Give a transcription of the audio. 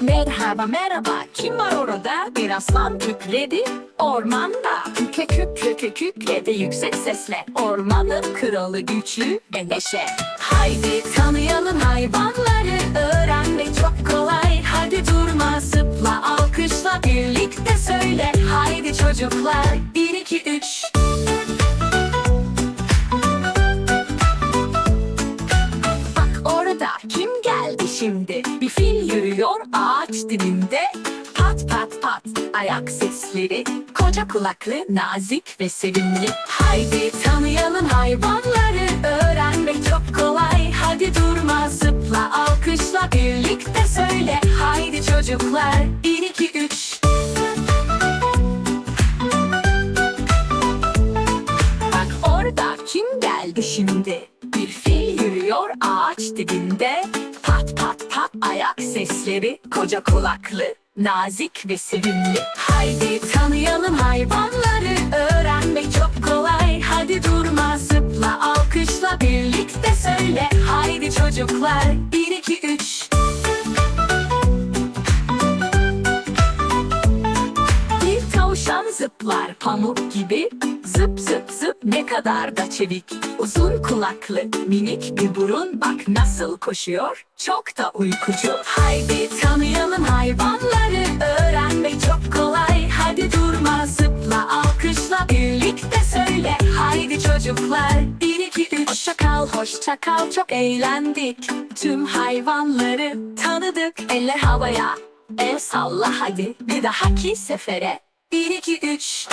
Merhaba merhaba. Kim var orada? Bir aslan kükredi ormanda. Küke küke küke yüksek sesle. Ormanın kralı güçlü ve Haydi tanıyalım hayvanları. Öğrenmek çok kolay. Hadi durma zıpla alkışla birlikte söyle. Haydi çocuklar bir iki üç şimdi? Bir fil yürüyor ağaç dibinde. Pat pat pat ayak sesleri. Koca kulaklı, nazik ve sevimli. Haydi tanıyalım hayvanları. Öğrenmek çok kolay. Hadi durma zıpla alkışla birlikte söyle. Haydi çocuklar bir iki üç. Bak orada kim geldi şimdi? Bir fil yürüyor ağaç dibinde. Ayak sesleri koca kulaklı, nazik ve sevimli. Haydi tanıyalım hayvanları, öğrenmek çok kolay. Hadi durma zıpla alkışla birlikte söyle. Haydi çocuklar bir iki üç. Bir tavşan zıplar pamuk gibi ne kadar da çevik Uzun kulaklı minik bir burun. Bak nasıl koşuyor çok da uykucu. Haydi tanıyalım hayvanları Öğrenmek çok kolay. Hadi durma zıpla alkışla birlikte söyle. Haydi çocuklar bir iki üç. Hoşça kal hoşça kal çok eğlendik. Tüm hayvanları tanıdık. Eller havaya El salla hadi. Bir dahaki sefere Bir iki üç